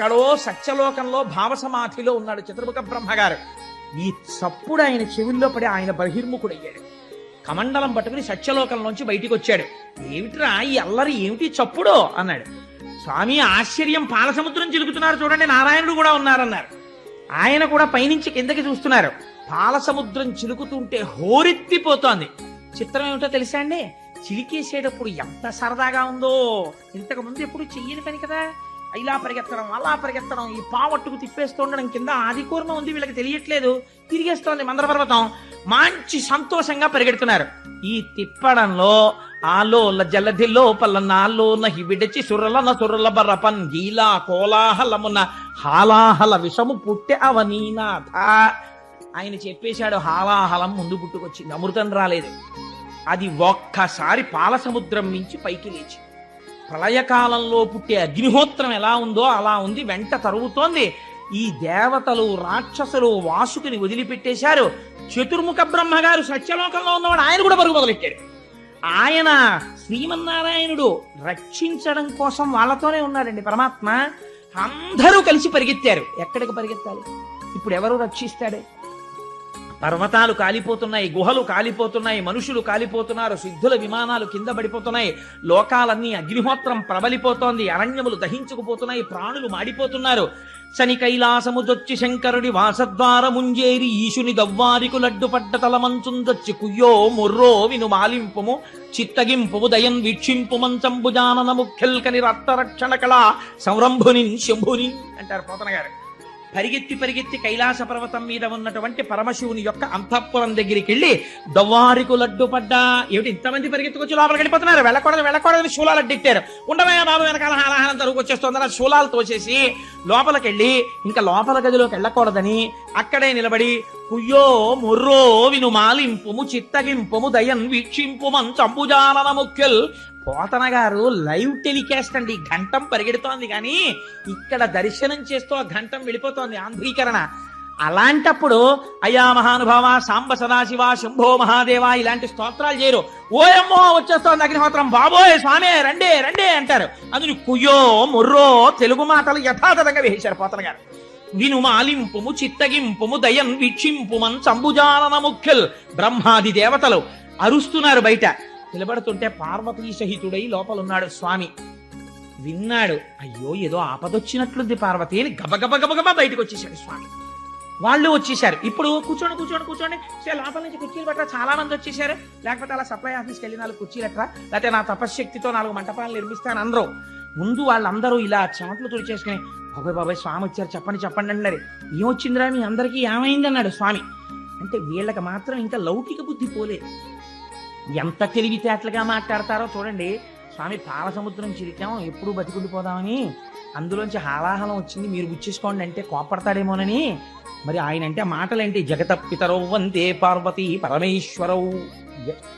ఎక్కడో సత్యలోకంలో భావసమాధిలో ఉన్నాడు చతుర్ముఖ బ్రహ్మగారు. ఈ చప్పుడు ఆయన చెవుల్లో పడి ఆయన బహిర్ముఖుడయ్యాడు. కమండలం పట్టుకుని సత్యలోకంలోంచి బయటికి వచ్చాడు ఏమిట్రా ఈ అల్లరి ఏమిటి చప్పుడో? అన్నాడు. స్వామి ఆశ్చర్యం. పాలసముద్రం చిలుకుతున్నారు చూడండి నారాయణుడు కూడా ఉన్నారన్నారు. ఆయన కూడా పైనుంచి కిందకి చూస్తున్నారు. పాలసముద్రం చిలుకుతుంటే హోరెత్తిపోతోంది. చిత్రం ఏమిటో తెలుసా అండి? చిలికేసేటప్పుడు ఎంత సరదాగా ఉందో. ఇంతకు ముందు ఎప్పుడు చెయ్యని పని కదా. ఇలా పరిగెత్తడం అలా పరిగెత్తడం ఈ పావట్టుకు తిప్పేస్తుండడం కింద ఆది కూర్మ ఉంది వీళ్ళకి తెలియట్లేదు. తిరిగేస్తోంది మందర పర్వతం మంచి సంతోషంగా పరిగెడుతున్నారు. ఈ తిప్పడంలో ఆలోల జలధి లోపల నాలోన విడిచి సురలన సురల బరపన్ గీలా కోలాహలమున హాలాహల విషము పుట్టె అవనీనాథ. ఆయన చెప్పేశాడు హాలాహలం ముందు పుట్టుకొచ్చింది అమృతం రాలేదు. అది ఒక్కసారి పాలసముద్రం మించి పైకి లేచి ప్రళయకాలంలో పుట్టే అగ్నిహోత్రం ఎలా ఉందో అలా ఉంది వెంట తరుగుతోంది. ఈ దేవతలు రాక్షసులు వాసుకుని వదిలిపెట్టేశారు. చతుర్ముఖ బ్రహ్మగారు సత్యలోకంలో ఉన్నవాడు ఆయన కూడా పరుగు మొదలెట్టాడు. ఆయన శ్రీమన్నారాయణుడు రక్షించడం కోసం వాళ్ళతోనే ఉన్నాడండి పరమాత్మ. అందరూ కలిసి పరిగెత్తారు. ఎక్కడికి పరిగెత్తాలి? ఇప్పుడు ఎవరు రక్షిస్తాడే? పర్వతాలు కాలిపోతున్నాయి గుహలు కాలిపోతున్నాయి మనుషులు కాలిపోతున్నారు సిద్ధుల విమానాలు కింద పడిపోతున్నాయి లోకాలన్నీ అగ్నిహోత్రం ప్రబలిపోతోంది అరణ్యములు దహించుకుపోతున్నాయి ప్రాణులు మాడిపోతున్నారు. శని కైలాసముదొచ్చి శంకరుడి వాసద్వారముంజేరి ఈశుని దవ్వారికు లడ్డుపడ్డ తలమంచుందొచ్చి కుయ్యో ముర్రో విను మాలింపుము చిత్తగింపు దయన్ వీక్షింపు మంచంబుజానన ముఖ్యల్కని రక్తరక్షణ కళ సంరంభుని శంభుని అంటారు పోతన గారు పరిగెత్తి పరిగెత్తి కైలాస పర్వతం మీద ఉన్నటువంటి పరమశివుని యొక్క అంతఃపురం దగ్గరికి వెళ్ళి దవ్వారికు లడ్డు పడ్డా. ఏమిటి ఇంతమంది పరిగెత్తుకొచ్చి లోపలికి వెళ్ళిపోతున్నారు? వెళ్ళకూడదు వెళ్ళకూడదని శూలాలు అడ్డెట్టారు. ఉండవయ్యా బాబు వెనకాల హాలాహలం తరుగుకొచ్చేస్తుందని శూలాలు తోసేసి లోపలికి వెళ్ళి ఇంకా లోపల గదిలోకి వెళ్ళకూడదని అక్కడే నిలబడి కుయ్యో మొర్రో విను మాలింపుము చిత్తగింపుము దయన్ వీక్షింపుమం మంచంబుజానన ముఖ్యల్ పోతన గారు లైవ్ టెలికాస్ట్ అండి. ఘంటం పరిగెడుతోంది కానీ ఇక్కడ దర్శనం చేస్తూ ఆ ఘంటం వెళ్ళిపోతోంది ఆంధ్రీకరణ. అలాంటప్పుడు అయా మహానుభావ సాంబ సదాశివ శంభో మహాదేవ ఇలాంటి స్తోత్రాలు చేయరు. ఓయమ్మో వచ్చేస్తోంది అగ్నిహోత్రం. బాబోయ్ స్వామి రండే రండే అంటారు. అందుని కుయ్యో ముర్రో తెలుగు మాటలు యథాతథంగా వేశారు పోతన గారు. విను మాలింపుము చిత్తగింపుము దయం వీక్షింపుమన్ సంబుజానన ముఖ్యల్ బ్రహ్మాది దేవతలు. అరుస్తున్నారు బయట. నిలబడుతుంటే పార్వతీ సహితుడై లోపలున్నాడు స్వామి. విన్నాడు అయ్యో ఏదో ఆపదొచ్చినట్లుంది పార్వతి అని గబగబ గబగబా బయటకు వచ్చేసాడు స్వామి. వాళ్ళు వచ్చేసారు ఇప్పుడు కూర్చోండి కూర్చోండి కూర్చోండి. సరే, లోపల నుంచి కుర్చీలు పట్ల చాలా మంది వచ్చేసారు లేకపోతే అలా సప్లై ఆఫీస్కి వెళ్ళి నాలుగు కుర్చీలు ఎట్రా లేకపోతే నా తపశ్శక్తితో నాలుగు మంటపాలు నిర్మిస్తాను అందరూ ముందు వాళ్ళందరూ ఇలా చెమట్లు తుడిచేసుకుని బాబాయ్ బాబాయ్ స్వామి వచ్చారు చెప్పండి చెప్పండి అన్నారు. ఏమొచ్చిందిరా? మీ అందరికీ ఏమైంది అన్నాడు స్వామి? అంటే వీళ్ళకి మాత్రం ఇంకా లౌకిక బుద్ధి పోలేదు. ఎంత తెలివితేటలుగా మాట్లాడతారో చూడండి. స్వామి పాలసముద్రం చిరికాం ఎప్పుడు బతికుండిపోదామని అందులోంచి హాలాహలం వచ్చింది. మీరు గుచ్చేసుకోండి అంటే కోపడతాడేమోనని. మరి ఆయన అంటే మాటలేంటి? జగత పితరౌ వందే పార్వతి పరమేశ్వరవు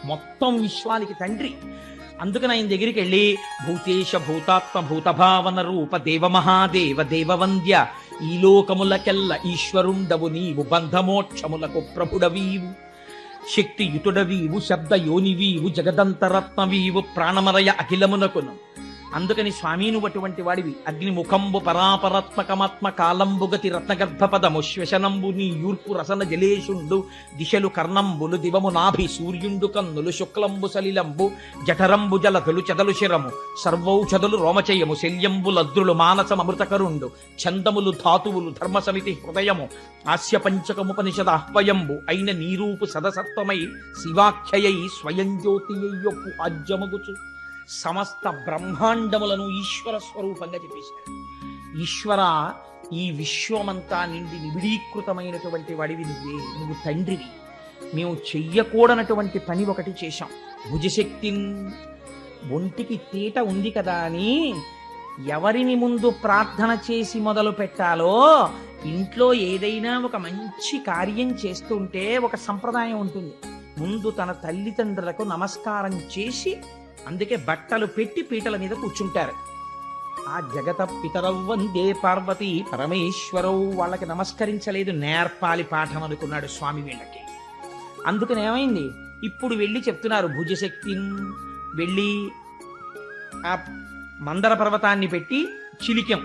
మొత్తం విశ్వానికి తండ్రి. అందుకని ఆయన దగ్గరికి వెళ్ళి భూతేశ భూతాత్మ భూతభావన రూప దేవ మహాదేవ దేవవంద్య ఈ లోకములకెల్ల ఈశ్వరుండవు నీవు బంధమోక్షములకు ప్రభుడవీవు. శక్తియుతుడవీవు శబ్ద యోనివీవు జగదంతరత్నవీవు ప్రాణమరయ అఖిలమునకును. అందుకని స్వామీను అటువంటి వాడివి. అగ్నిముఖంబు పరాపరాత్మకమాత్మ కాలంబుగతి రత్నగర్భపదము. శ్వశనంబు నీ యూర్పు రసన జలేషుండు దిశలు కర్ణంబులు దివము నాభి సూర్యుండు కన్నులు శుక్లంబు సలిలంబు. జఠరంబు జలతులు చెదలు శిరము. సర్వౌషధులు రోమచయము. శల్యంబు లద్రులు మానసమృతకరుండు ఛందములు ధాతువులు ధర్మ సమితి హృదయము. ఆస్య పంచకముపనిషద ఆహ్వయంబు. అయిన నీరూపు సదసత్వమై శివాఖ్యయై స్వయం జ్యోతియొప్పు ఆజ్యమగుచు. సమస్త బ్రహ్మాండములను ఈశ్వర స్వరూపంగా చెప్పేశారు ఈశ్వర ఈ విశ్వమంతా నిండి నిబిడీకృతమైనటువంటి వాడివి నువ్వే నువ్వు తండ్రివి. మేము చెయ్యకూడనటువంటి పని ఒకటి చేశాం. భుజశక్తి ఒంటికి తీట ఉంది కదా అని ఎవరిని ముందు ప్రార్థన చేసి మొదలు పెట్టాలో ఇంట్లో ఏదైనా ఒక మంచి కార్యం చేస్తుంటే ఒక సంప్రదాయం ఉంటుంది. ముందు తన తల్లిదండ్రులకు నమస్కారం చేసి అందుకే బట్టలు పెట్టి పీటల మీద కూర్చుంటారు. ఆ జగత పితరవ్వందే పార్వతి పరమేశ్వరవు వాళ్ళకి నమస్కరించలేదు నేర్పాలి పాఠం అనుకున్నాడు స్వామి వీళ్ళకి. అందుకని ఏమైంది? ఇప్పుడు వెళ్ళి చెప్తున్నారు భుజశక్తి వెళ్ళి ఆ మందర పర్వతాన్ని పెట్టి చిలికాం.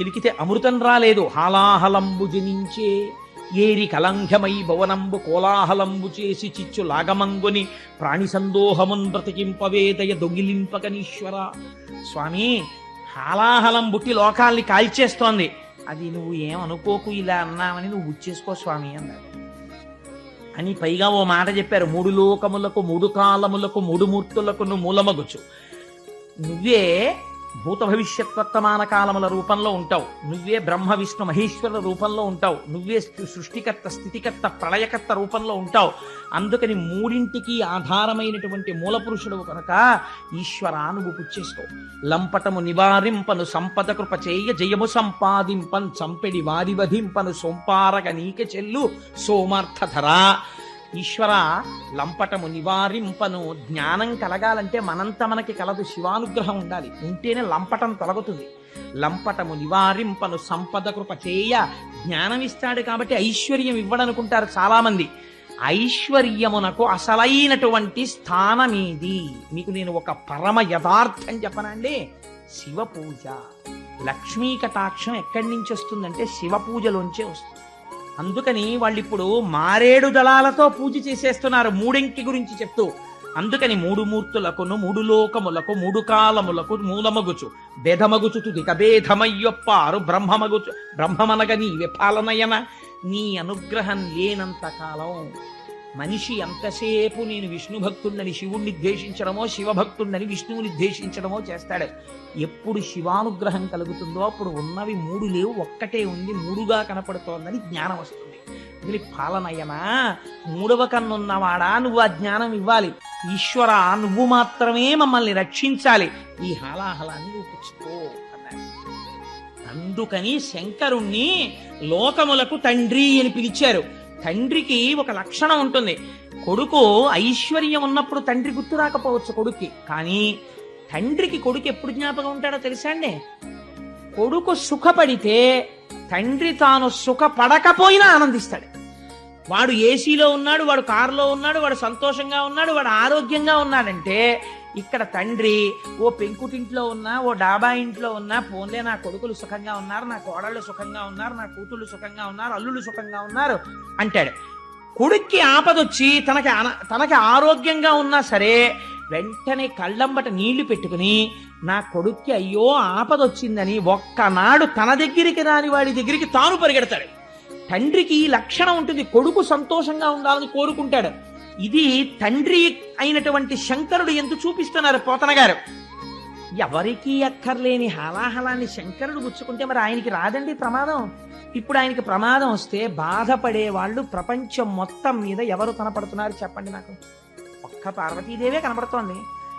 చిలికితే అమృతం రాలేదు. హాలాహలంబు జనించే ఏరి కలంఘమై భవనంబు కోలాహలంబు చేసి చిచ్చు లాగమంగుని ప్రాణి సందోహమున్ బ్రతికింపవేదయ దొగిలింపకనీశ్వర. స్వామి హాలాహలం బుట్టి లోకాల్ని కాల్చేస్తోంది. అది నువ్వు ఏమనుకోకు ఇలా అన్నావని నువ్వు ఉచ్చేసుకో స్వామి అన్నాడు. అని పైగా ఓ మాట చెప్పారు. మూడు లోకములకు మూడు కాలములకు మూడు మూర్తులకు నువ్వు మూలమగుచ్చు నువ్వే భూత భవిష్యత్ వర్తమాన కాలముల రూపంలో ఉంటావు. నువ్వే బ్రహ్మ విష్ణు మహేశ్వరుల రూపంలో ఉంటావు. నువ్వే సృష్టికర్త స్థితికర్త ప్రళయకర్త రూపంలో ఉంటావు. అందుకని మూడింటికి ఆధారమైనటువంటి మూల పురుషుడు కనుక ఈశ్వర నువ్వు పుచ్చేసుకో లంపటము నివారింపను సంపద కృప చేయ జయము సంపాదింపన్ చంపెడి వారి వధింపను సొంపారగ నీక చెల్లు సోమార్థధరా. ఈశ్వర లంపటము నివారింపను. జ్ఞానం కలగాలంటే మనంత మనకి కలదు. శివానుగ్రహం ఉండాలి. ఉంటేనే లంపటం తొలగుతుంది. లంపటము నివారింపను సంపద కృప చేయ జ్ఞానం ఇస్తాడు కాబట్టి ఐశ్వర్యం ఇవ్వడనుకుంటారు చాలామంది. ఐశ్వర్యమునకు అసలైనటువంటి స్థానమేది? మీకు నేను ఒక పరమ యథార్థం చెప్పనండి శివ పూజ లక్ష్మీ కటాక్షం ఎక్కడి నుంచి వస్తుందంటే శివ పూజలోంచే వస్తుంది. అందుకని వాళ్ళు ఇప్పుడు మారేడు దళాలతో పూజ చేసేస్తున్నారు మూడింకి గురించి చెప్తూ. అందుకని మూడు మూర్తులకును మూడు లోకములకు మూడు కాలములకు మూలమగుచు. భేదమగుచు తుదిక భేదమయ్యొప్పారు బ్రహ్మమగుచు బ్రహ్మమనగ నీవే పాలనయన. నీ అనుగ్రహం లేనంత కాలం మనిషి ఎంతసేపు నేను విష్ణు భక్తుడిని శివుణ్ణి ద్వేషించడమో శివభక్తుడిని విష్ణువుని ద్వేషించడమో చేస్తాడు. ఎప్పుడు శివానుగ్రహం కలుగుతుందో అప్పుడు ఉన్నవి మూడు లేవు ఒక్కటే ఉంది మూడుగా కనపడుతోందని జ్ఞానం వస్తుంది. ఇది పాలనయ్యనా మూడవ కన్నున్నవాడా నువ్వు ఆ జ్ఞానం ఇవ్వాలి. ఈశ్వర నువ్వు మాత్రమే మమ్మల్ని రక్షించాలి. ఈ హాలాహలాన్ని నువ్వు పుచ్చుకో అన్నాడు. అందుకని శంకరుణ్ణి లోకములకు తండ్రి అని పిలిచారు. తండ్రికి ఒక లక్షణం ఉంటుంది. కొడుకు ఐశ్వర్యం ఉన్నప్పుడు తండ్రి గుర్తు రాకపోవచ్చు కొడుక్కి. కానీ తండ్రికి కొడుకు ఎప్పుడు జ్ఞాపకం ఉంటాడో తెలుసా అండి? కొడుకు సుఖపడితే తండ్రి తాను సుఖపడకపోయినా ఆనందిస్తాడు. వాడు ఏసీలో ఉన్నాడు వాడు కారులో ఉన్నాడు వాడు సంతోషంగా ఉన్నాడు వాడు ఆరోగ్యంగా ఉన్నాడంటే ఇక్కడ తండ్రి ఓ పెంకుటింట్లో ఉన్నా ఓ డాబా ఇంట్లో ఉన్నా పోన్లే నా కొడుకులు సుఖంగా ఉన్నారు నా కోడళ్ళు సుఖంగా ఉన్నారు నా కూతుళ్ళు సుఖంగా ఉన్నారు అల్లుళ్ళు సుఖంగా ఉన్నారు అంటాడు. కొడుక్కి ఆపదొచ్చి తనకి అన- తనకి ఆరోగ్యంగా ఉన్నా సరే వెంటనే కళ్ళంబట నీళ్ళు పెట్టుకుని నా కొడుక్కి అయ్యో ఆపదొచ్చిందని ఒక్కనాడు తన దగ్గరికి రాని వాడి దగ్గరికి తాను పరిగెడతాడు. తండ్రికి ఈ లక్షణం ఉంటుంది కొడుకు సంతోషంగా ఉండాలని కోరుకుంటాడు. ఇది తండ్రి అయినటువంటి శంకరుడు ఎందు చూపిస్తున్నారు పోతన గారు. ఎవరికీ అక్కర్లేని హలాహలాన్ని శంకరుడు గుచ్చుకుంటే మరి ఆయనకి రాదండి ప్రమాదం? ఇప్పుడు ఆయనకి ప్రమాదం వస్తే బాధపడే వాళ్ళు ప్రపంచం మొత్తం మీద ఎవరు కనపడుతున్నారు చెప్పండి నాకు? ఒక్క పార్వతీదేవే కనపడుతోంది.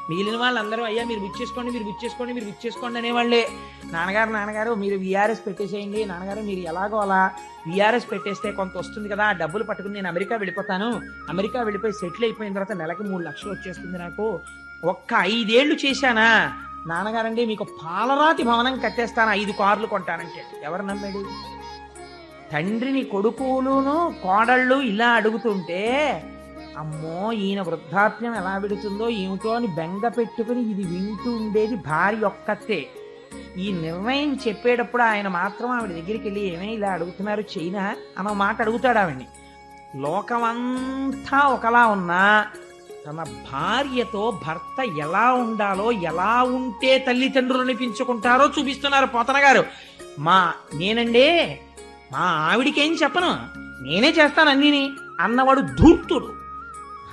మిగిలిన వాళ్ళందరూ అయ్యా మీరు విచ్చేసుకోండి మీరు విచ్చేసుకోండి మీరు విచ్చేసుకోండి అనేవాళ్ళే. నాన్నగారు నాన్నగారు మీరు విఆర్ఎస్ పెట్టేసేయండి. నాన్నగారు మీరు ఎలాగో అలా విఆర్ఎస్ పెట్టేస్తే కొంత వస్తుంది కదా ఆ డబ్బులు పట్టుకుని నేను అమెరికా వెళ్ళిపోతాను. అమెరికా వెళ్ళిపోయి సెటిల్ అయిపోయిన తర్వాత నెలకి మూడు లక్షలు వచ్చేస్తుంది నాకు. ఒక్క ఐదేళ్ళు చేశానా? నాన్నగారండి మీకు పాలరాతి భవనం కట్టేస్తాను ఐదు కార్లు కొంటానంటే. ఎవరు నమ్మాడు? తండ్రిని కొడుకులును కోడళ్ళు ఇలా అడుగుతుంటే అమ్మో ఈయన వృద్ధాప్యం ఎలా విడుతుందో ఏమిటో అని బెంగ పెట్టుకుని ఇది వింటూ ఉండేది భార్య ఒక్కతే. ఈ నిర్ణయం చెప్పేటప్పుడు ఆయన మాత్రం ఆవిడ దగ్గరికి వెళ్ళి ఏమే ఇలా అడుగుతున్నారు? చైనా అన్న మాట అడుగుతాడు ఆవిడ్ని. లోకమంతా ఒకలా ఉన్నా తన భార్యతో భర్త ఎలా ఉండాలో ఎలా ఉంటే తల్లిదండ్రులు అనిపించుకుంటారో చూపిస్తున్నారు పోతన గారు. మా నేనండి మా ఆవిడికేం చెప్పను. నేనే చేస్తాను అన్నీని అన్నవాడు ధూర్తుడు.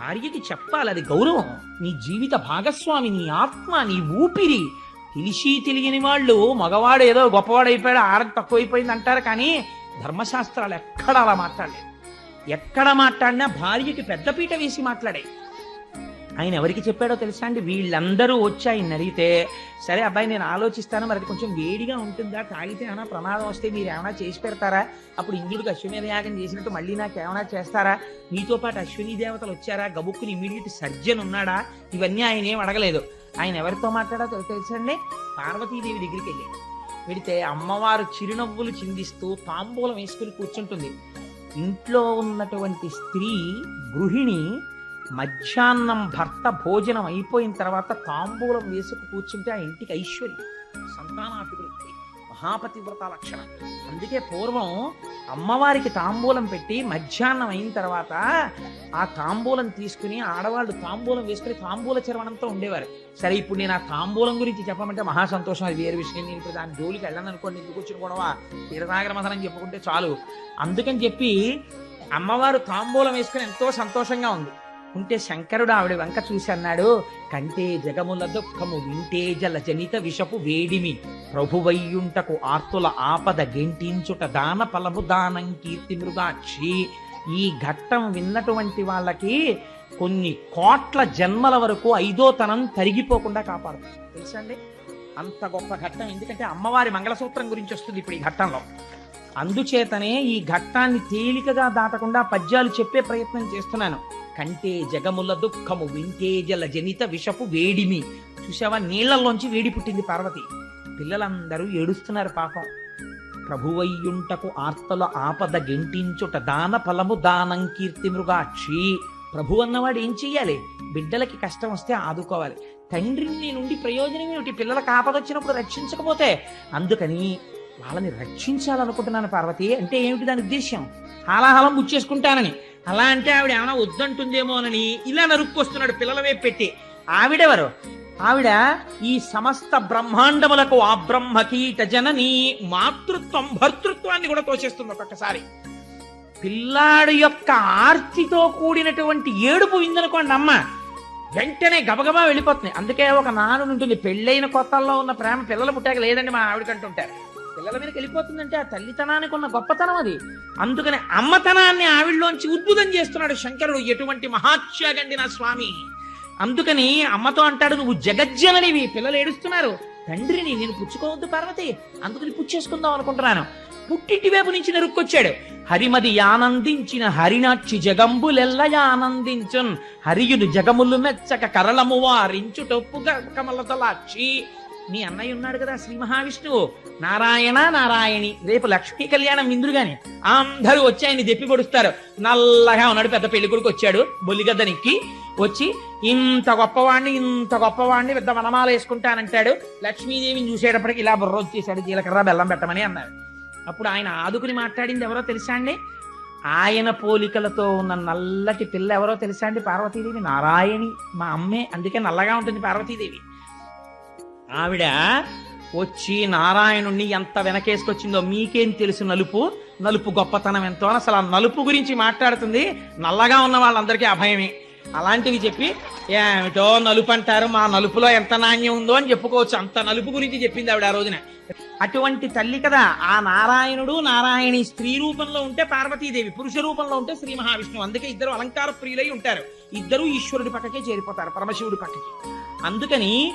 భార్యకి చెప్పాలి అది గౌరవం. నీ జీవిత భాగస్వామి నీ ఆత్మ నీ ఊపిరి. తెలిసి తెలియని వాళ్ళు మగవాడు ఏదో గొప్పవాడైపోయాడు ఆడది తక్కువైపోయింది అంటారు కానీ ధర్మశాస్త్రాలు ఎక్కడ అలా మాట్లాడలేదు. ఎక్కడ మాట్లాడినా భార్యకి పెద్దపీట వేసి మాట్లాడే ఆయన ఎవరికి చెప్పాడో తెలుసా అండి? వీళ్ళందరూ వచ్చి ఆయన అడిగితే సరే అబ్బాయి నేను ఆలోచిస్తాను మరి అది కొంచెం వేడిగా ఉంటుందా? తాగితే ఏమైనా ప్రమాదం వస్తే మీరు ఏమైనా చేసి పెడతారా? అప్పుడు ఇంద్రుడికి అశ్వమేధ యాగం చేసినట్టు మళ్ళీ నాకు ఏమైనా చేస్తారా? మీతో పాటు అశ్విని దేవతలు వచ్చారా? గబుక్కుని ఇమీడియట్ సర్జన్ ఉన్నాడా? ఇవన్నీ ఆయన ఏం అడగలేదు. ఆయన ఎవరితో మాట్లాడో తెలుసండి పార్వతీదేవి దగ్గరికి వెళ్ళాడు వెడితే అమ్మవారు చిరునవ్వులు చిందిస్తూ తాంబూలం వేసుకుని కూర్చుంటుంది. ఇంట్లో ఉన్నటువంటి స్త్రీ గృహిణి మధ్యాహ్నం భర్త భోజనం అయిపోయిన తర్వాత తాంబూలం వేసుకు కూర్చుంటే ఆ ఇంటికి ఐశ్వర్యం సంతానాభివృద్ధి మహాపతివ్రత లక్షణం. అందుకే పూర్వం అమ్మవారికి తాంబూలం పెట్టి మధ్యాహ్నం అయిన తర్వాత ఆ తాంబూలం తీసుకుని ఆడవాళ్ళు తాంబూలం వేసుకుని తాంబూల చర్వణంతో ఉండేవారు. సరే ఇప్పుడు నేను ఆ తాంబూలం గురించి చెప్పమంటే మహా సంతోషం అది వేరే విషయం. నేను ఇప్పుడు దాని జోలికి వెళ్ళను అనుకోండి ఎందుకు వచ్చిన గొడవ తీరనాగర చెప్పుకుంటే చాలు. అందుకని చెప్పి అమ్మవారు తాంబూలం వేసుకుని ఎంతో సంతోషంగా ఉంది. ఉంటే శంకరుడు ఆవిడ వెంక చూసి అన్నాడు కంటే జగముల దుఃఖము వింటే జల జనిత విషపు వేడిమి. ప్రభువయ్యుంటకు ఆర్తుల ఆపద గెంటించుట దాన ఫలము దానం కీర్తి మృగాక్షి. ఈ ఘట్టం విన్నటువంటి వాళ్ళకి కొన్ని కోట్ల జన్మల వరకు ఐదో తనం తరిగిపోకుండా కాపాడుతుంది. తెలుసా అండి? అంత గొప్ప ఘట్టం. ఎందుకంటే అమ్మవారి మంగళసూత్రం గురించి వస్తుంది ఇప్పుడు ఈ ఘట్టంలో. అందుచేతనే ఈ ఘట్టాన్ని తేలికగా దాటకుండా పద్యాలు చెప్పే ప్రయత్నం చేస్తున్నాను. కంటే జగముల దుఃఖము వింటే జల జనిత విషపు వేడిమి. చూసావా నీళ్ళలోంచి వేడి పుట్టింది పార్వతి. పిల్లలందరూ ఏడుస్తున్నారు పాపం. ప్రభువయ్యుంటకు ఆర్తల ఆపద గెంటించుట దాన ఫలము దానం కీర్తి మృగాక్షి. ప్రభు అన్నవాడు ఏం చెయ్యాలి? బిడ్డలకి కష్టం వస్తే ఆదుకోవాలి. తండ్రిని నుండి ప్రయోజనం ఏమిటి పిల్లలకు ఆపద వచ్చినప్పుడు రక్షించకపోతే? అందుకని వాళ్ళని రక్షించాలనుకుంటున్నాను పార్వతి. అంటే ఏమిటి దాని ఉద్దేశ్యం? హాలాహలం ముచ్చేసుకుంటానని అలా అంటే ఆవిడ ఏమైనా వద్దంటుందేమోనని ఇలా నరుక్కొస్తున్నాడు పిల్లల వైపు పెట్టి. ఆవిడెవరు? ఆవిడ ఈ సమస్త బ్రహ్మాండములకు ఆ బ్రహ్మకీట జనని మాతృత్వం భర్తృత్వాన్ని కూడా తోచేస్తుంది ఒక్కొక్కసారి. పిల్లాడు యొక్క ఆర్తితో కూడినటువంటి ఏడుపు విందనుకోండి అమ్మ. వెంటనే గబగబా వెళ్ళిపోతుంది. అందుకే ఒక నాను ఉంటుంది పెళ్ళైన కొత్తల్లో ఉన్న ప్రేమ పిల్లలు పుట్టాక లేదండి మా ఆవిడకంటుంటారు. పిల్లల మీదకి వెళ్ళిపోతుందంటే ఆ తల్లితనానికి ఉన్న గొప్పతనం అది. అందుకని అమ్మతనాన్ని ఆవిడలోంచి ఉద్భుతం చేస్తున్నాడు శంకరుడు ఎటువంటి మహాత్యాగండి నా స్వామి. అందుకని అమ్మతో అంటాడు నువ్వు జగజ్జననివి పిల్లలు ఏడుస్తున్నారు. తండ్రిని నేను పుచ్చుకోవద్దు పార్వతి అందుకని పుచ్చేసుకుందాం అనుకుంటున్నాను. పుట్టింటి వైపు నుంచి నెరుక్కొచ్చాడు. హరిమది ఆనందించిన హరినాక్షి జగంబులెల్ల ఆనందించున్. హరియును జగములు మెచ్చక కరళము వారించుటొప్పు కమలతలాక్షి మీ అన్నయ్య ఉన్నాడు కదా శ్రీ మహావిష్ణువు నారాయణ నారాయణి. రేపు లక్ష్మీ కళ్యాణం ఇంద్రుగాని అందరూ వచ్చి ఆయన దెప్పి పొడుస్తారు. నల్లగా ఉన్నాడు పెద్ద పెళ్ళి కొడుకు వచ్చాడు బొల్లిగద్దనికి వచ్చి ఇంత గొప్పవాణ్ణి ఇంత గొప్పవాణ్ణి పెద్ద వనమాల వేసుకుంటానంటాడు. లక్ష్మీదేవిని చూసేటప్పటికి ఇలా బుర్ర వచ్చేసాడు జీలకర్ర బెల్లం పెట్టమని అన్నారు అప్పుడు ఆయన ఆదుకుని మాట్లాడింది ఎవరో తెలుసా అండి? ఆయన పోలికలతో ఉన్న నల్లటి పిల్ల ఎవరో తెలుసా అండి? పార్వతీదేవి నారాయణి మా అమ్మే. అందుకే నల్లగా ఉంటుంది పార్వతీదేవి. ఆవిడ వచ్చి నారాయణుణ్ణి ఎంత వెనకేసుకొచ్చిందో మీకేం తెలుసు నలుపు? నలుపు గొప్పతనం ఎంతో అసలు ఆ నలుపు గురించి మాట్లాడుతుంది. నల్లగా ఉన్న వాళ్ళందరికీ అభయమే. అలాంటివి చెప్పి ఏమిటో నలుపు అంటారు మా నలుపులో ఎంత నాణ్యం ఉందో అని చెప్పుకోవచ్చు. అంత నలుపు గురించి చెప్పింది ఆవిడ ఆ రోజున. అటువంటి తల్లి కదా ఆ నారాయణుడు నారాయణి స్త్రీ రూపంలో ఉంటే పార్వతీదేవి పురుష రూపంలో ఉంటే శ్రీ మహావిష్ణువు. అందుకే ఇద్దరు అలంకార ప్రియులై ఉంటారు. ఇద్దరు ఈశ్వరుడి పక్కకే చేరిపోతారు పరమశివుడి పక్కకి. అందుకని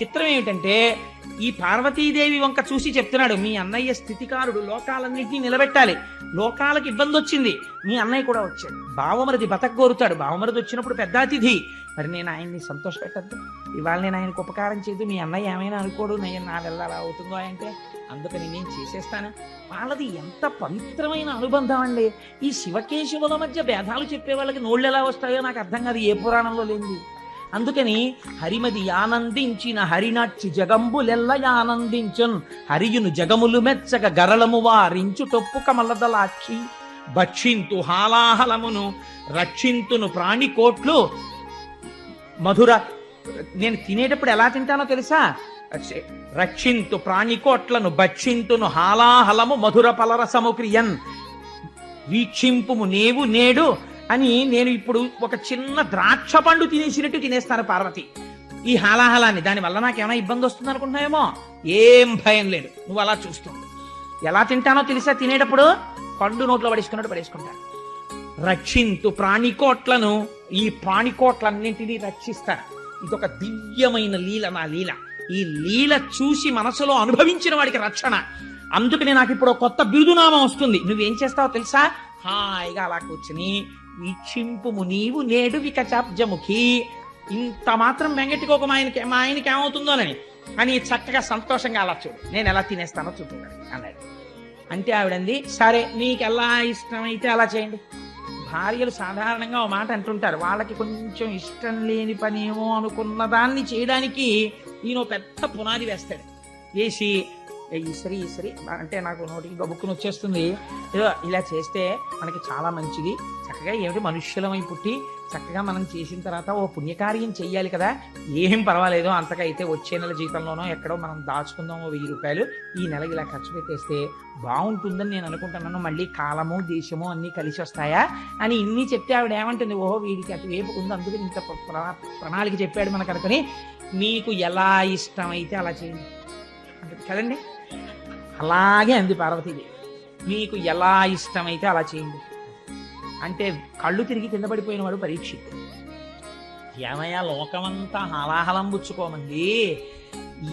చిత్రం ఏమిటంటే ఈ పార్వతీదేవి వంక చూసి చెప్తున్నాడు మీ అన్నయ్య స్థితికారుడు లోకాలన్నింటినీ నిలబెట్టాలి. లోకాలకు ఇబ్బంది వచ్చింది. మీ అన్నయ్య కూడా వచ్చాడు. బావమరిది బతక కోరుతాడు బావమరిది వచ్చినప్పుడు పెద్ద అతిథి. మరి నేను ఆయన్ని సంతోషపెట్టద్దు ఇవాళ నేను ఆయనకు ఉపకారం చేయదు మీ అన్నయ్య ఏమైనా అనుకోడు. నేను నా వల్ల అలా అవుతుందో అంటే అందుకని నేను చేసేస్తాను. వాళ్ళది ఎంత పవిత్రమైన అనుబంధం అండి. ఈ శివకేశవుల మధ్య భేదాలు చెప్పే వాళ్ళకి నోళ్ళు ఎలా వస్తాయో నాకు అర్థం కాదు. ఏ పురాణంలో లేనిది. అందుకని హరిమది ఆనందించిన హరినాక్షి జగంబులెల్ల ఆనందించున్. హరియును జగములు మెచ్చక గరళము వారించు టొప్పు కమలదలాక్షి. భక్షింతు హాలాహలమును రక్షింతును ప్రాణికోట్లు. మధుర నేను తినేటప్పుడు ఎలా తింటానో తెలుసా? రక్షింతు ప్రాణికోట్లను భక్షింతును హాలాహలము మధుర పలరసము క్రియన్. వీక్షింపుము నేవు నేడు అని నేను ఇప్పుడు ఒక చిన్న ద్రాక్ష పండు తినేసినట్టు తినేస్తాను పార్వతి. ఈ హాలాహలాన్ని దానివల్ల నాకేమైనా ఇబ్బంది వస్తుంది అనుకుంటున్నావేమో? ఏం భయం లేదు. నువ్వు అలా చూస్తుంది ఎలా తింటానో తెలుసా? తినేటప్పుడు పండు నోట్లో పడేసుకున్నట్టు పడేసుకుంటాను. రక్షింతు ప్రాణికోట్లను ఈ ప్రాణికోట్లన్నింటినీ రక్షిస్తాను. ఇదొక దివ్యమైన లీల నా లీల. ఈ లీల చూసి మనసులో అనుభవించిన వాడికి రక్షణ. అందుకనే నాకు ఇప్పుడు కొత్త బిరుదునామం వస్తుంది. నువ్వేం చేస్తావో తెలుసా? హాయిగా అలా కూర్చుని వీక్షింపుము నీవు నేడు వికచాబ్జముఖి ఇంత మాత్రం వెంగటికోక మా ఆయనకి మా ఆయనకి ఏమవుతుందోనని. అని చక్కగా సంతోషంగా అలా చూడు. నేను ఎలా తినేస్తానో చూపుతాను అన్నాడు. అంటే ఆవిడంది సరే నీకు ఎలా ఇష్టమైతే అలా చేయండి. భార్యలు సాధారణంగా ఒక మాట అంటుంటారు. వాళ్ళకి కొంచెం ఇష్టం లేని పని ఏమో అనుకున్న దాన్ని చేయడానికి ఈయన పెద్ద పునాది వేస్తాడు. వేసి ఏ ఈసరి అంటే నాకు నోటికి గబుక్కుని వచ్చేస్తుంది ఏదో ఇలా చేస్తే మనకి చాలా మంచిది. చక్కగా ఏమిటి మనుష్యులమై పుట్టి చక్కగా మనం చేసిన తర్వాత ఓ పుణ్యకార్యం చెయ్యాలి కదా. ఏం పర్వాలేదు అంతగా అయితే వచ్చే నెల జీతంలోనో ఎక్కడో మనం దాచుకుందాం ఓ వెయ్యి రూపాయలు. ఈ నెల ఇలా ఖర్చు పెట్టేస్తే బాగుంటుందని నేను అనుకుంటున్నాను. మళ్ళీ కాలము దేశము అన్నీ కలిసి వస్తాయా అని ఇన్ని చెప్తే ఆవిడ ఏమంటుంది ఓహో వీడికి అటువైపు ఉంది. అందుకు ఇంత ప్ర- ప్రణాళిక చెప్పాడు మనకు అనుకుని మీకు ఎలా ఇష్టమైతే అలా చేయండి. అంటే కదండి అలాగే అంది పార్వతీదేవి. మీకు ఎలా ఇష్టమైతే అలా చేయండి. అంటే కళ్ళు తిరిగి కింద పడిపోయిన వాడు పరీక్షిత్. ఏమయ్యా లోకమంతా హలాహలం పుచ్చుకోమంది.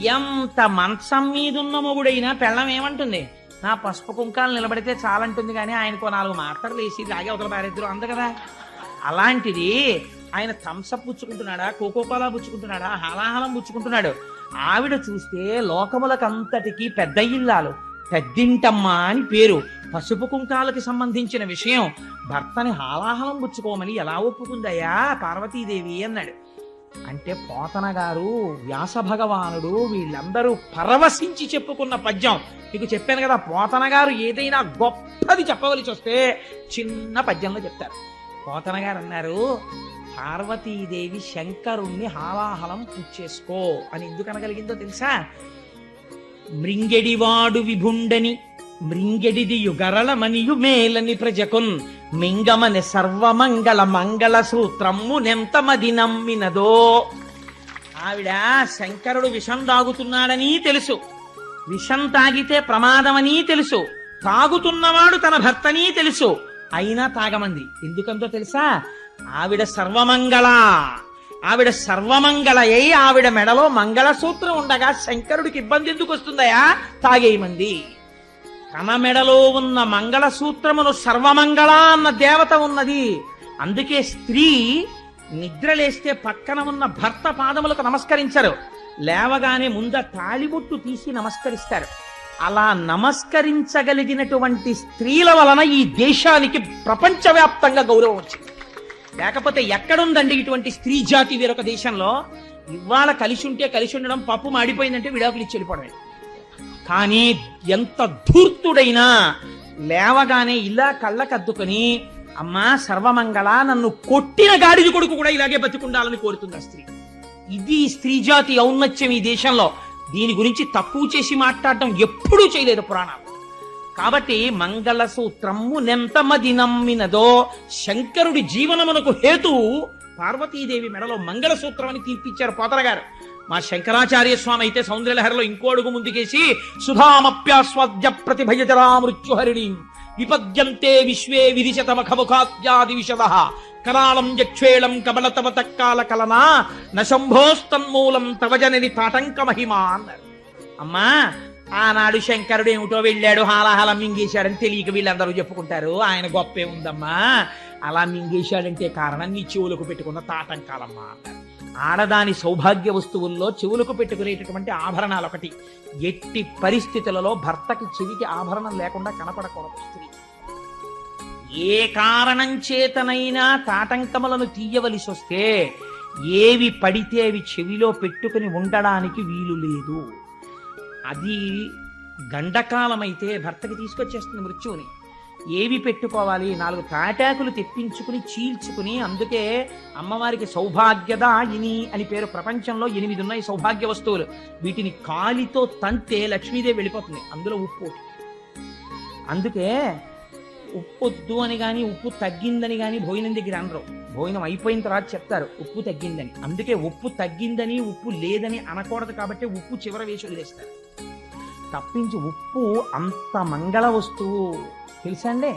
ఎంత మంచం మీద ఉన్న మొగుడైనా పెళ్ళం ఏమంటుంది? నా పసుపు కుంకాలు నిలబడితే చాలంటుంది కానీ ఆయనకు నాలుగు మాత్రలు వేసి లాగే అవతల పారేద్దరు అంద కదా? అలాంటిది ఆయన థమ్సప్ పుచ్చుకుంటున్నాడా కోకోకోలా పుచ్చుకుంటున్నాడా హలాహలం పుచ్చుకుంటున్నాడు. ఆవిడ చూస్తే లోకములకంతటికి పెద్ద ఇల్లాలు పెద్దింటమ్మ అని పేరు. పసుపు కుంకాలకి సంబంధించిన విషయం. భర్తని హాలాహలం పుచ్చుకోమని ఎలా ఒప్పుకుందయ్యా? పార్వతీదేవి అన్నాడు. అంటే పోతన గారు వ్యాస భగవానుడు వీళ్ళందరూ పరవశించి చెప్పుకున్న పద్యం. మీకు చెప్పాను కదా పోతన గారు ఏదైనా గొప్పది చెప్పవలసి వస్తే చిన్న పద్యంలో చెప్తారు. పోతన గారు అన్నారు పార్వతీదేవి శంకరుణ్ణి హాలాహలం పుచ్చేసుకో అని ఎందుకు అనగలిగిందో తెలుసా? మృంగెడివాడు విభుండని మృంగెడిది యుగరళమనియు మేలని ప్రజకున్ మింగమని సర్వమంగళ మంగళ సూత్రము నెంతమది నమ్మినదో. ఆవిడ శంకరుడు విషం తాగుతున్నాడని తెలుసు. విషం తాగితే ప్రమాదమని తెలుసు. తాగుతున్నవాడు తన భర్తని తెలుసు. అయినా తాగమంది. ఎందుకంతో తెలుసా? ఆవిడ సర్వమంగళ. ఆవిడ సర్వమంగళయ్యి ఆవిడ మెడలో మంగళసూత్రం ఉండగా శంకరుడికి ఇబ్బంది ఎందుకు వస్తుందయా తాగేయమంది. తన మెడలో ఉన్న మంగళసూత్రమును సర్వమంగళ అన్న దేవత ఉన్నది. అందుకే స్త్రీ నిద్రలేస్తే పక్కన ఉన్న భర్త పాదములకు నమస్కరించరు. లేవగానే ముంద తాళిబొట్టు తీసి నమస్కరిస్తారు. అలా నమస్కరించగలిగినటువంటి స్త్రీల వలన ఈ దేశానికి ప్రపంచవ్యాప్తంగా గౌరవం వచ్చింది. లేకపోతే ఎక్కడుందండి ఇటువంటి స్త్రీ జాతి వేరొక దేశంలో? ఇవాళ కలిసి ఉంటే కలిసి ఉండడం పప్పు మాడిపోయిందంటే విడాకులు ఇచ్చి వెళ్ళిపోవడమే. కానీ ఎంత ధూర్తుడైనా లేవగానే ఇలా కళ్ళకద్దుకొని అమ్మా సర్వమంగళ నన్ను కొట్టిన గాడిది కొడుకు కూడా ఇలాగే బతికుండాలని కోరుతుంది ఆ స్త్రీ. ఇది స్త్రీ జాతి ఔన్నత్యం ఈ దేశంలో. దీని గురించి తక్కువ చేసి మాట్లాడటం ఎప్పుడూ చేయలేదు పురాణాలు. కాబట్టి మంగళసూత్రము నెంతమది నమ్మినదో శంకరుడి జీవనమునకు హేతు పార్వతీదేవి మెడలో మంగళసూత్రం అని తీర్పిచ్చారు పోతర గారు. మా శంకరాచార్య స్వామి అయితే సౌందర్యలహరిలో ఇంకో అడుగు ముందుకేసి సుధామప్యాస్వాద్య ప్రతిభయజరా మృత్యుహరిణి విపద్యంతే విశ్వే విదిశతమఖముఖాద్యాది విషద కరాళం యక్షేళం కమలతవ తక్కాల కలనా నశంభోస్తన్మూలం తవజనని తాటంక మహిమా అన్నారు అమ్మా ఆనాడు శంకరుడు ఏమిటో వెళ్ళాడు హాలాహలం మింగేశాడని తెలియక వీళ్ళందరూ చెప్పుకుంటారు. ఆయన గొప్పే ఉందమ్మా. అలా మింగేశాడంటే కారణం నీ చెవులకు పెట్టుకున్న తాటంకాలమ్మా ఆడదాని సౌభాగ్య వస్తువుల్లో చెవులకు పెట్టుకునేటటువంటి ఆభరణాలు ఒకటి. ఎట్టి పరిస్థితులలో భర్తకి చెవికి ఆభరణం లేకుండా కనపడకూడదు స్త్రీ. ఏ కారణం చేతనైనా తాటంకములను తీయవలసి వస్తే ఏవి పడితే అవి చెవిలో పెట్టుకుని ఉండడానికి వీలు లేదు. అది గండకాలమైతే భర్తకి తీసుకొచ్చేస్తుంది మృత్యువుని. ఏవి పెట్టుకోవాలి? నాలుగు తాటాకులు తెప్పించుకుని చీల్చుకుని అందుకే అమ్మవారికి సౌభాగ్యదాయిని అని పేరు ప్రపంచంలో ఎనిమిది ఉన్నాయి సౌభాగ్య వస్తువులు. వీటిని కాలితో తంతే లక్ష్మీదేవి వెళ్ళిపోతుంది. అందులో ఉప్పు అందుకే ఉప్పొద్దు అని కానీ ఉప్పు తగ్గిందని కానీ భోజనం దగ్గర అనరు భోజనం అయిపోయిన తర్వాత చెప్తారు ఉప్పు తగ్గిందని. అందుకే ఉప్పు తగ్గిందని ఉప్పు లేదని అనకూడదు కాబట్టి ఉప్పు చివర వేసి వదిలేస్తారు. తప్పించి ఉప్పు అంత మంగళ వస్తువు తెలుసండి?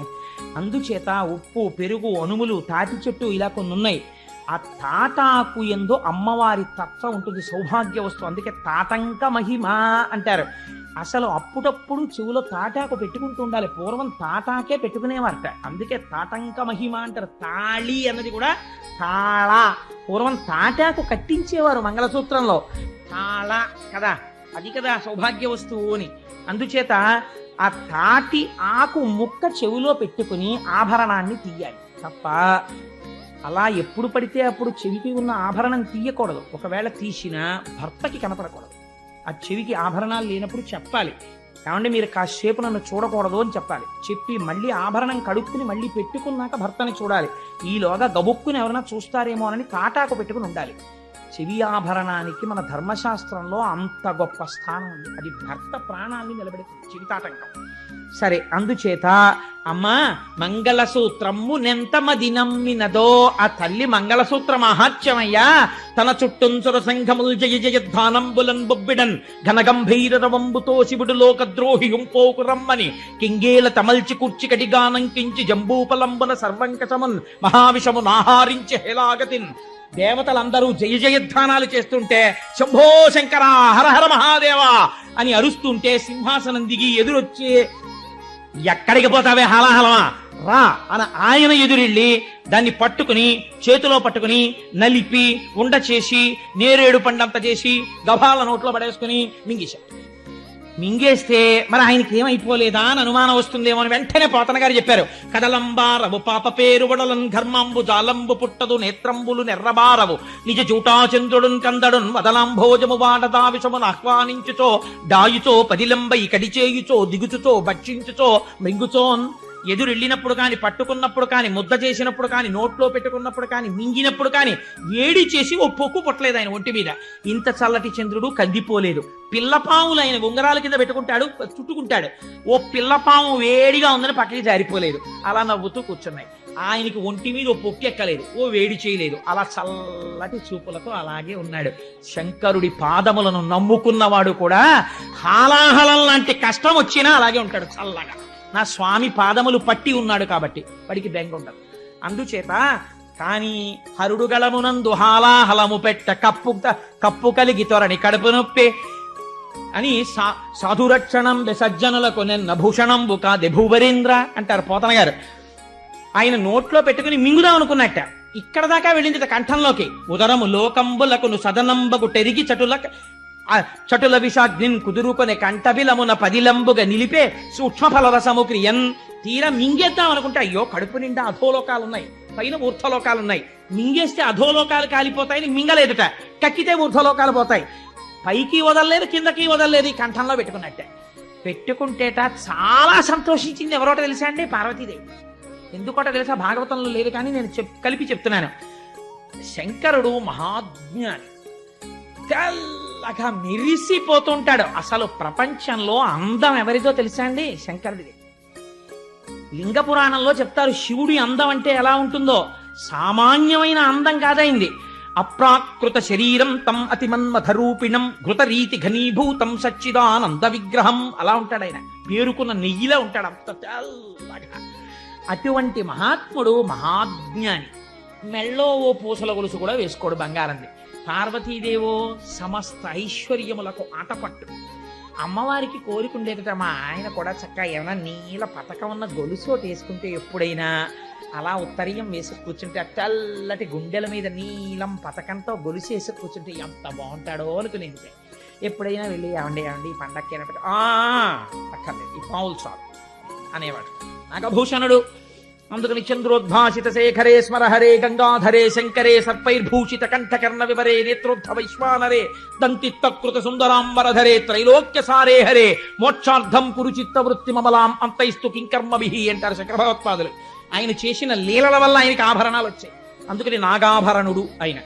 అందుచేత ఉప్పు పెరుగు అణుములు తాటి చెట్టు ఇలా కొన్ని ఉన్నాయి. ఆ తాటాకు ఎందు అమ్మవారి తత్వ ఉంటుంది సౌభాగ్య వస్తువు. అందుకే తాటంక మహిమ అంటారు. అసలు అప్పుడప్పుడు చెవులో తాటాకు పెట్టుకుంటూ ఉండాలి. పూర్వం తాటాకే పెట్టుకునేవారట. అందుకే తాటంక మహిమ అంటారు. తాళి అన్నది కూడా తాళ. పూర్వం తాటాకు కట్టించేవారు మంగళసూత్రంలో. తాళ కదా? అది కదా సౌభాగ్య వస్తువు అని. అందుచేత ఆ తాటి ఆకు ముక్క చెవిలో పెట్టుకుని ఆభరణాన్ని తీయాలి. తప్ప అలా ఎప్పుడు పడితే అప్పుడు చెవికి ఉన్న ఆభరణం తీయకూడదు. ఒకవేళ తీసినా భర్తకి కనపడకూడదు. ఆ చెవికి ఆభరణాలు లేనప్పుడు చెప్పాలి. ఏమంటే మీరు కాసేపు నన్ను చూడకూడదు అని చెప్పాలి. చెప్పి మళ్ళీ ఆభరణం కడుక్కుని మళ్ళీ పెట్టుకున్నాక భర్తని చూడాలి. ఈలోగా గబుక్కుని ఎవరైనా చూస్తారేమో అని కాటాకు పెట్టుకుని ఉండాలి. చెవి ఆభరణానికి మన ధర్మశాస్త్రంలో అంత గొప్ప స్థానం ఉంది. అది భర్త ప్రాణాన్ని నిలబెడుతుంది. చెవితాటంకం. సరే అందుచేత అమ్మా మంగళసూత్రము నెంతమది నమ్మినదో ఆ తల్లి మంగళసూత్ర మహాత్యమయ్యా తన చుట్టుంచుర సంఘములు జయ జయధ్వానంబులన్ బొబ్బిడన్ ఘనగంభీరవంబుతో శివుడు లోకద్రోహి హుంపోకు రమ్మని. కింగేల తమల్చి కూర్చి కటిగానంకించి జంబూపలంబున సర్వంకటమున్ మహావిషము నాహారించి హేలాగతిన్ దేవతలందరూ జయ జయధ్వానాలు చేస్తుంటే శంభో శంకర హర హర మహాదేవ అని అరుస్తుంటే సింహాసనం దిగి ఎదురొచ్చి ఎక్కడికి పోతావే హలాహలమా? రా అని ఆయన ఎదురెళ్ళి దాన్ని పట్టుకుని చేతిలో పట్టుకుని నలిపి ఉండ చేసి నేరేడు పండంత చేసి గభాల నోట్లో పడేసుకుని మింగేశాడు. మింగేస్తే మరి ఆయనకి ఏమైపోలేదా అని అనుమానం వస్తుందేమో అని వెంటనే పోతన గారు చెప్పారు. కదలంబారవు పాప పేరు వడలన్ ఘర్మంబు జాలంబు పుట్టదు నేత్రంబులు నెర్రబారవు. నిజ జూటాచంద్రుడున్ కందడున్ వదలాంభోజము వాడదా విషమును ఆహ్వానించుచో డాయుచో పదిలంబై కడిచేయుచో దిగుచుచో భక్షించుచో మృంగుచోన్ ఎదురెళ్ళినప్పుడు కాని పట్టుకున్నప్పుడు కాని ముద్ద చేసినప్పుడు కాని నోట్లో పెట్టుకున్నప్పుడు కాని మింగినప్పుడు కాని వేడి చేసి ఓ పొక్కు పుట్టలేదు ఆయన ఒంటి మీద. ఇంత చల్లటి చంద్రుడు కందిపోలేదు. పిల్లపాములు ఆయన ఉంగరాల కింద పెట్టుకుంటాడు చుట్టుకుంటాడు. ఓ పిల్లపాము వేడిగా ఉందని పక్కకి జారిపోలేదు. అలా నవ్వుతూ కూర్చున్నాయి. ఆయనకి ఒంటి మీద ఓ పొక్కు ఎక్కలేదు. ఓ వేడి చేయలేదు. అలా చల్లటి చూపులతో అలాగే ఉన్నాడు. శంకరుడి పాదములను నమ్ముకున్నవాడు కూడా హాలాహలం లాంటి కష్టం వచ్చినా అలాగే ఉంటాడు చల్లగా. నా స్వామి పాదములు పట్టి ఉన్నాడు కాబట్టి వాడికి బెంగ ఉండదు. అందుచేత కానీ హరుడు గళమునందు హాలాహలము పెట్ట కప్పు కప్పు కలిగి తొరని కడుపు నొప్పి అని సా సాధురక్షణం సజ్జనులకు నిన్న భూషణంబు కాదే భూవరేంద్ర అంటారు పోతన గారు. ఆయన నోట్లో పెట్టుకుని మింగుదాం అనుకున్నట్ట. ఇక్కడ దాకా వెళ్ళింది కంఠంలోకి. ఉదరము లోకంబులకును సదనంబకు టెరిగి చటుల ఆ చటుల విషాగ్నిన్ కుదురుకొని కంఠబిలమున పదిలంబుగ నిలిపే సూక్ష్మ ఫలరసము క్రియన్ తీరా మింగేద్దాం అనుకుంటే అయ్యో కడుపు నిండా అధోలోకాలు ఉన్నాయి పైన ఊర్ధ్వలోకాలు ఉన్నాయి మింగేస్తే అధోలోకాలు కాలిపోతాయని మింగలేదుట. కక్కితే ఊర్ధ్వలోకాలు పోతాయి. పైకి వదలలేదు కిందకి వదలలేదు ఈ కంఠంలో పెట్టుకున్నట్టే. పెట్టుకుంటేట చాలా సంతోషించింది ఎవరోట తెలుసా అండి? పార్వతీదేవి. ఎందుకోట తెలుసా? భాగవతంలో లేదు కానీ నేను చెప్ కలిపి చెప్తున్నాను. శంకరుడు మహాజ్ఞాని. అలాగా మెరిసిపోతుంటాడు. అసలు ప్రపంచంలో అందం ఎవరిదో తెలుసా అండి? శంకరుడిది. లింగ పురాణంలో చెప్తారు శివుడి అందం అంటే ఎలా ఉంటుందో? సామాన్యమైన అందం కాదైంది. అప్రాకృత శరీరం తం అతిమన్మథరూపిణం ఘృతరీతి ఘనీభూతం సచ్చిదానంద విగ్రహం. అలా ఉంటాడు ఆయన. పేరుకున్న నెయ్యిలా ఉంటాడు అంత తెల్లగా. అటువంటి మహాత్ముడు మహాజ్ఞాని. మెళ్ళో ఓ పూసల గొలుసు కూడా వేసుకోడు బంగారంది. పార్వతీదేవో సమస్త ఐశ్వర్యములకు ఆటపట్టు. అమ్మవారికి కోరికుండేదట మా ఆయన కూడా చక్కగా ఏమైనా నీల పథకం ఉన్న గొలుసు వేసుకుంటే ఎప్పుడైనా అలా ఉత్తరీయం వేసి కూర్చుంటే తెల్లటి గుండెల మీద నీలం పథకంతో గొలుసు వేసి కూర్చుంటే ఎంత బాగుంటాడో అనుకునేది. ఎప్పుడైనా వెళ్ళి ఏమండి ఏమండి ఈ పండక్కి అయినప్పుడు "ఆ, అక్కర్లేదు. ఈ పావులు చాలు అనేవాడు. నాగభూషణుడు అందుకని చంద్రోద్భాసిత శేఖరే స్మరహరే గంగాధరే శంకరే సర్పైర్భూషిత కంఠకర్ణ వివరే నేత్రోద్ధ వైశ్వానరే దంతిత్తకృత సుందరాంబరధరే త్రైలోక్య సారే హరే మోక్షార్థం కురుచిత్త వృత్తి మమలాం అంతైస్తు కింకర్మభి అంటారు శంకర భగవత్పాదులు ఆయన చేసిన లీలల వల్ల ఆయనకి ఆభరణాలు వచ్చాయి అందుకని నాగాభరణుడు ఆయన.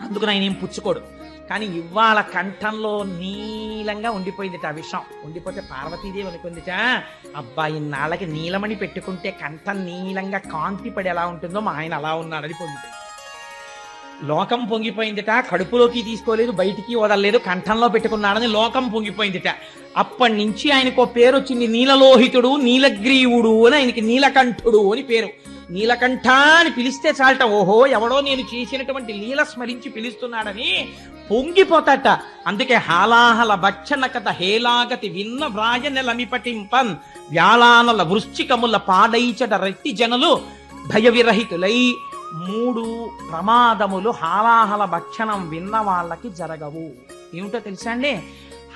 అందుకని ఆయన ఏం పుచ్చుకోడు. కానీ ఇవాళ కంఠంలో నీలంగా ఉండిపోయిందిట ఆ విషం. ఉండిపోతే పార్వతీదేవి అనుకుందిట అబ్బాయి నాళ్ళకి నీలమణి పెట్టుకుంటే కంఠం నీలంగా కాంతి పడి ఎలా ఉంటుందో మా ఆయన అలా ఉన్నాడని పొంగిపోయింది లోకం పొంగిపోయిందిట కడుపులోకి తీసుకోలేదు బయటికి వదలలేదు కంఠంలో పెట్టుకున్నాడని లోకం పొంగిపోయిందిట. అప్పటి నుంచి ఆయనకు పేరు వచ్చింది నీలలోహితుడు నీలగ్రీవుడు అని ఆయనకి నీలకంఠుడు అని పేరు. నీలకంఠ అని పిలిస్తే చాలట. ఓహో ఎవడో నేను చేసినటువంటి లీల స్మరించి పిలుస్తున్నాడని పొంగిపోతాట. అందుకే హాలాహల భక్షణ కథ హేలాగతి విన్న వ్రాయనెలమిపటింపన్ వ్యాళానల వృశ్చికముల పాడైచట రెట్టి జనులు భయ విరహితులై మూడు ప్రమాదములు హాలాహల భక్షణం విన్న వాళ్ళకి జరగవు. ఏమిటో తెలుసా అండి?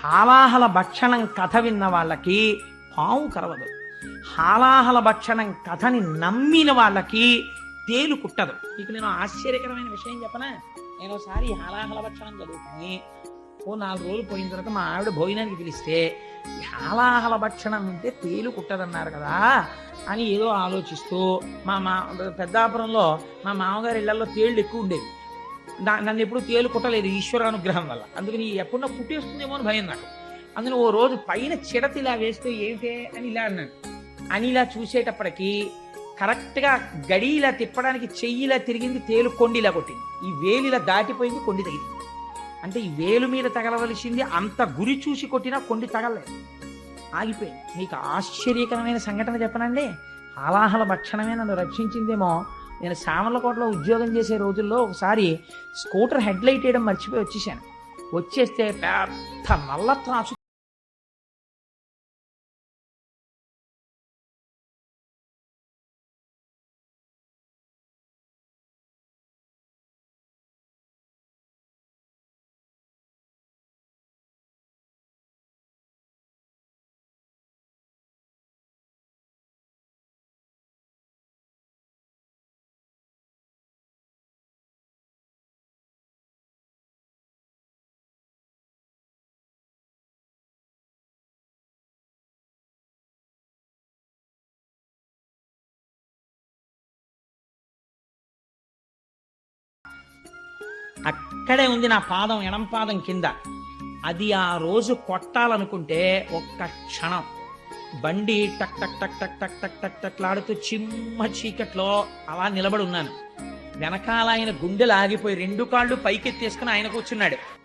హాలాహల భక్షణం కథ విన్న వాళ్ళకి పాము కరవదు. హాలాహల భక్షణం కథని నమ్మిన వాళ్ళకి తేలు కుట్టదు. ఇక నేను ఆశ్చర్యకరమైన విషయం చెప్పనా? నేను ఒకసారి హాలాహల భక్షణం చదువుకుని ఓ నాలుగు రోజులు పోయిన తర్వాత మా ఆవిడ భోజనానికి పిలిస్తే హాలాహల భక్షణం వింటే తేలు కుట్టదన్నారు కదా అని ఏదో ఆలోచిస్తూ మా మా పెద్దాపురంలో మా మామగారి ఇళ్ళలో తేళ్ళు ఎక్కువ ఉండేవి. నా- నన్ను ఎప్పుడు తేలు కుట్టలేదు ఈశ్వరానుగ్రహం వల్ల. అందుకని ఎప్పుడన్నా కుట్టేస్తుందేమో అని భయం నాకు. అందుకని ఓ రోజు పైన చిడత ఇలా వేస్తే ఏమిటే అని ఇలా అన్నాను. అని ఇలా చూసేటప్పటికి కరెక్ట్గా గడి ఇలా తిప్పడానికి చెయ్యిలా తిరిగింది తేలు కొండిలా కొట్టింది. ఈ వేలు ఇలా దాటిపోయింది కొండి తగిలింది. అంటే ఈ వేలు మీద తగలవలసింది అంత గురి చూసి కొట్టినా కొండి తగలలేదు ఆగిపోయింది. మీకు ఆశ్చర్యకరమైన సంఘటన చెప్పనండి. హాలాహల భక్షణమే నన్ను రక్షించిందేమో. నేను సామర్లకోటలో ఉద్యోగం చేసే రోజుల్లో ఒకసారి స్కూటర్ హెడ్ లైట్ వేయడం మర్చిపోయి వచ్చేసాను. వచ్చేస్తే పెద్ద నల్ల త్రాసు అక్కడే ఉంది నా పాదం ఎడం పాదం కింద. అది ఆ రోజు కొట్టాలనుకుంటే ఒక్క క్షణం. బండి టక్ టక్ టక్ టక్ టక్ టక్ టక్ టక్లాడుతూ చిమ్మ చీకట్లో అలా నిలబడి ఉన్నాను. వెనకాల ఆయన గుండెలు ఆగిపోయి రెండు కాళ్ళు పైకెత్తేసుకుని ఆయన కూర్చున్నాడు.